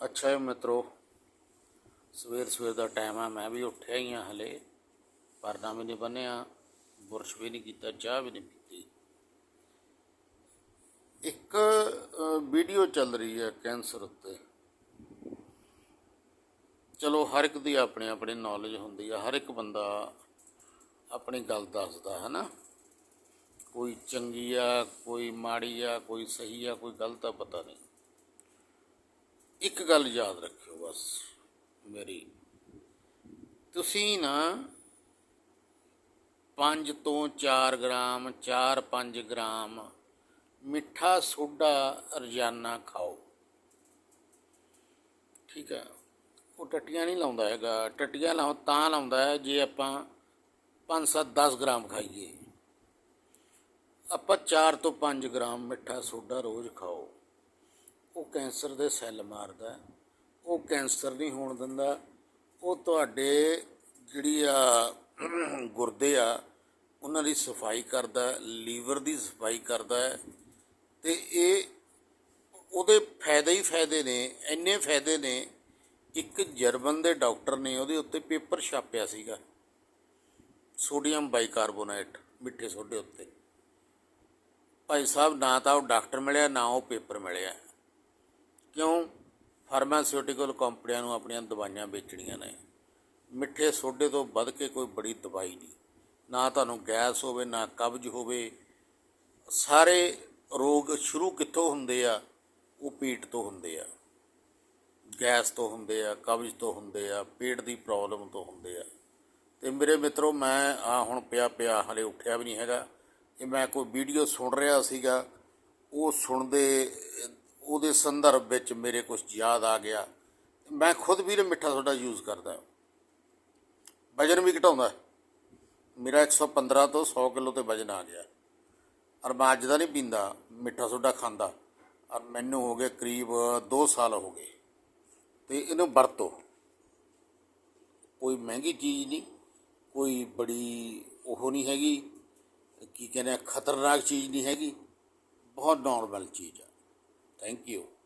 ਅੱਛਾ ਜੀ ਮਿੱਤਰੋ, ਸਵੇਰ ਸਵੇਰ ਦਾ ਟਾਈਮ ਆ, ਮੈਂ ਵੀ ਉੱਠਿਆ ਹੀ ਆ ਹਲੇ। ਪਰਨਾ ਵੀ ਨਹੀਂ ਬੰਨਿਆ, ਬੁਰਸ਼ ਵੀ ਨਹੀਂ ਕੀਤਾ, ਚਾਹ ਵੀ ਨਹੀਂ ਪੀਤੀ। ਇੱਕ ਵੀਡੀਓ ਚੱਲ ਰਹੀ ਹੈ ਕੈਂਸਰ ਉੱਤੇ। ਚਲੋ, ਹਰ ਇੱਕ ਦੀ ਆਪਣੀ ਆਪਣੀ ਨੌਲੇਜ ਹੁੰਦੀ ਆ, ਹਰ ਇੱਕ ਬੰਦਾ ਆਪਣੀ ਗੱਲ ਦੱਸਦਾ ਹੈ ਨਾ ਕੋਈ ਚੰਗੀ ਆ, ਕੋਈ ਮਾੜੀ ਆ, ਕੋਈ ਸਹੀ ਆ, ਕੋਈ ਗਲਤ ਆ ਪਤਾ ਨਹੀਂ। ਇੱਕ ਗੱਲ ਯਾਦ ਰੱਖਿਓ ਬਸ ਮੇਰੀ। ਤੁਸੀਂ ਨਾ 5 ਤੋਂ 4 ਗ੍ਰਾਮ 4-5 ਗ੍ਰਾਮ ਮਿੱਠਾ ਸੋਡਾ ਰੋਜ਼ਾਨਾ ਖਾਓ। ਠੀਕ ਹੈ? ਉਹ ਟੱਟੀਆਂ ਨਹੀਂ ਲਾਉਂਦਾ ਹੈਗਾ। ਟੱਟੀਆਂ ਲਾਉ ਤਾਂ ਲਾਉਂਦਾ ਹੈ ਜੇ ਆਪਾਂ 5-7 10 ਗ੍ਰਾਮ ਖਾਈਏ। ਆਪਾਂ 4 ਤੋਂ 5 ਗ੍ਰਾਮ ਮਿੱਠਾ ਸੋਡਾ ਰੋਜ਼ ਖਾਓ। ਉਹ ਕੈਂਸਰ ਦੇ ਸੈੱਲ ਮਾਰਦਾ ਉਹ ਕੈਂਸਰ ਨਹੀਂ ਹੋਣ ਦਿੰਦਾ। ਉਹ ਤੁਹਾਡੇ ਜਿਹੜੀ ਆ ਗੁਰਦੇ ਆ, ਉਹਨਾਂ ਦੀ ਸਫ਼ਾਈ ਕਰਦਾ ਲੀਵਰ ਦੀ ਸਫ਼ਾਈ ਕਰਦਾ ਹੈ। ਤੇ ਇਹ ਉਹਦੇ ਫਾਇਦੇ ਹੀ ਫਾਇਦੇ ਨੇ, ਇੰਨੇ ਫਾਇਦੇ ਨੇ, ਇੱਕ ਜਰਮਨ ਦੇ ਡਾਕਟਰ ਨੇ ਉਹਦੇ ਉੱਤੇ ਪੇਪਰ ਛਾਪਿਆ ਸੀਗਾ। ਸੋਡੀਅਮ ਬਾਈਕਾਰਬੋਨੇਟ, ਮਿੱਠੇ ਸੋਡੇ ਉੱਤੇ। ਭਾਈ ਸਾਹਿਬ, ਨਾ ਤਾਂ ਉਹ ਡਾਕਟਰ ਮਿਲਿਆ, ਨਾ ਉਹ ਪੇਪਰ ਮਿਲਿਆ। ਫਾਰਮਾਸਿਊਟੀਕਲ ਕੰਪਨੀਆਂ ਨੂੰ ਆਪਣੀਆਂ ਦਵਾਈਆਂ ਵੇਚਣੀਆਂ ਨੇ। ਮਿੱਠੇ ਸੋਡੇ ਤੋਂ ਵੱਧ ਕੇ ਕੋਈ ਬੜੀ ਦਵਾਈ ਨਹੀਂ। ਨਾ ਤੁਹਾਨੂੰ ਗੈਸ ਹੋਵੇ, ਨਾ ਕਬਜ਼ ਹੋਵੇ। ਸਾਰੇ ਰੋਗ ਸ਼ੁਰੂ ਕਿੱਥੋਂ ਹੁੰਦੇ ਆ? ਉਹ ਪੇਟ ਤੋਂ ਹੁੰਦੇ ਆ। ਗੈਸ ਤੋਂ ਹੁੰਦੇ ਆ, ਕਬਜ਼ ਤੋਂ ਹੁੰਦੇ ਆ, ਪੇਟ ਦੀ ਪ੍ਰੋਬਲਮ ਤੋਂ ਹੁੰਦੇ ਆ। ਤੇ ਮੇਰੇ ਮਿੱਤਰੋ, ਮੈਂ ਆ ਹੁਣ ਪਿਆ ਪਿਆ, ਹਲੇ ਉੱਠਿਆ ਵੀ ਨਹੀਂ ਹੈਗਾ। ਇਹ ਮੈਂ ਕੋਈ ਵੀਡੀਓ ਸੁਣ ਰਿਹਾ ਸੀਗਾ, ਉਹ ਸੁਣਦੇ ਉਹਦੇ ਸੰਦਰਭ ਵਿੱਚ ਮੇਰੇ ਕੁਝ ਯਾਦ ਆ ਗਿਆ। ਮੈਂ ਖੁਦ ਵੀ ਇਹ ਮਿੱਠਾ ਸੋਡਾ ਯੂਜ਼ ਕਰਦਾ ਵਜਨ ਵੀ ਘਟਾਉਂਦਾ ਮੇਰਾ 115 ਤੋਂ 100 ਕਿਲੋ ਤੇ ਵਜਨ ਆ ਗਿਆ। ਔਰ ਮੈਂ ਅੱਜ ਦਾ ਨਹੀਂ ਪੀਂਦਾ, ਮਿੱਠਾ ਸੋਡਾ ਖਾਂਦਾ। ਔਰ ਮੈਨੂੰ ਹੋ ਗਏ ਕਰੀਬ 2 ਸਾਲ ਹੋ ਗਏ। ਤੇ ਇਹਨੂੰ ਵਰਤੋ। ਕੋਈ ਮਹਿੰਗੀ ਚੀਜ਼ ਨਹੀਂ, ਕੋਈ ਬੜੀ ਉਹ ਨਹੀਂ ਹੈਗੀ, ਕੀ ਕਹਿੰਦੇ ਖਤਰਨਾਕ ਚੀਜ਼ ਨਹੀਂ ਹੈਗੀ। ਬਹੁਤ ਨਾਰਮਲ ਚੀਜ਼ ਆ। Thank you.